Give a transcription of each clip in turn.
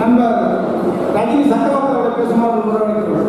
நம்ம ரஜினி சக்கரவர்த்தியோட பேசுமாறு முறைவைக்கிறோம்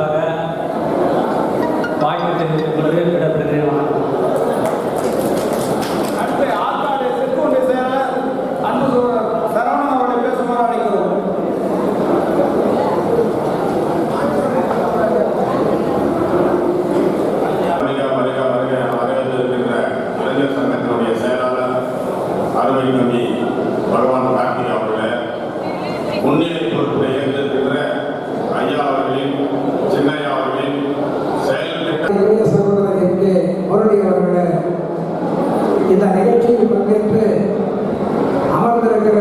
பகவான் காட்டி அவர்களை முன்னிலை பொறுப்பை ஏற்றிருக்கின்ற ஐயா அவர்களின் சின்னையா அவர்களின் செயல் முரளி அவர்களை இந்த நிகழ்ச்சியில் பங்கேற்று அமர்ந்திருக்கிற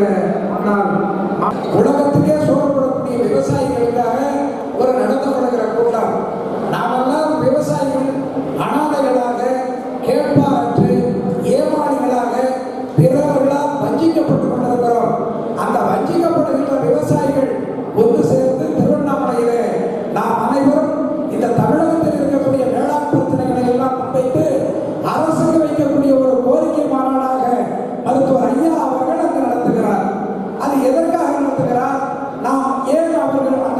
அவர்கள்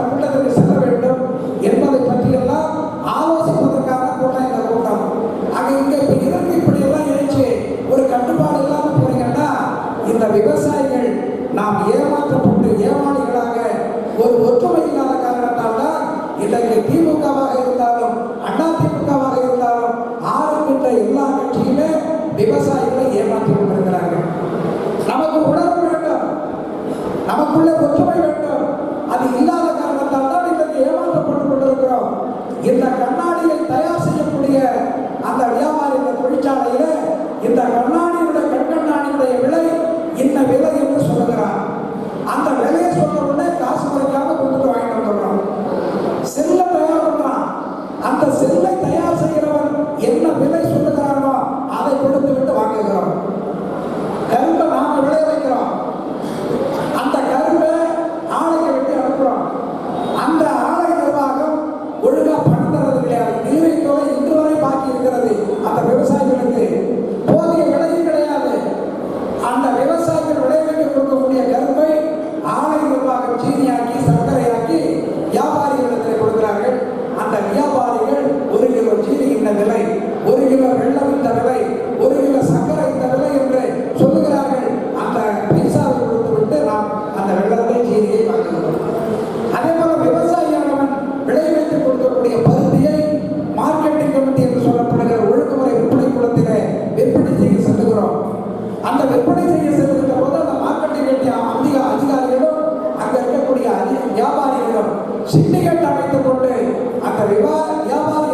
அந்த செல்லை தயார் செய்கிறவன் என்ன விலை சொல்லுகிறானோ அதை கொடுத்து விட்டு வாங்குகிறோம் விற்பனை செய்ய செல்லுகின்ற போது அந்த மார்க்கெட்டை வேண்டிய அதிக அதிகாரிகளும் அங்க இருக்கக்கூடிய அதிக வியாபாரிகளும் சிண்டிகேட் அமைத்துக் கொண்டு அந்த விவா வியாபாரி